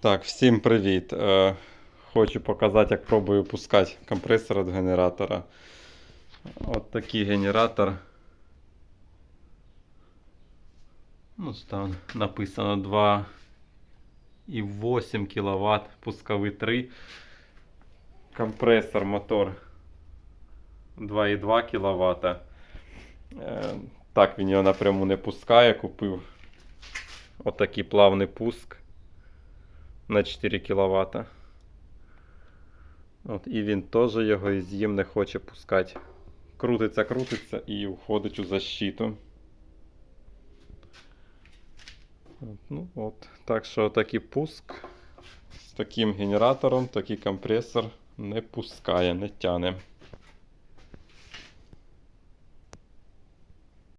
Так, всім привіт. Е, хочу показати, як пробую пускати компресор від генератора. От такий генератор. Ну, там написано 2,8 кВт, пусковий 3. Компресор, мотор 2,2 кВт. Е, так, він його напряму не пускає. Купив отакий плавний пуск на 4 кВт. От, і він теж його із їм не хоче пускати. Крутиться, крутиться і входить у защиту. От, ну, от. Так що такий пуск з таким генератором, такий компресор не пускає, не тяне.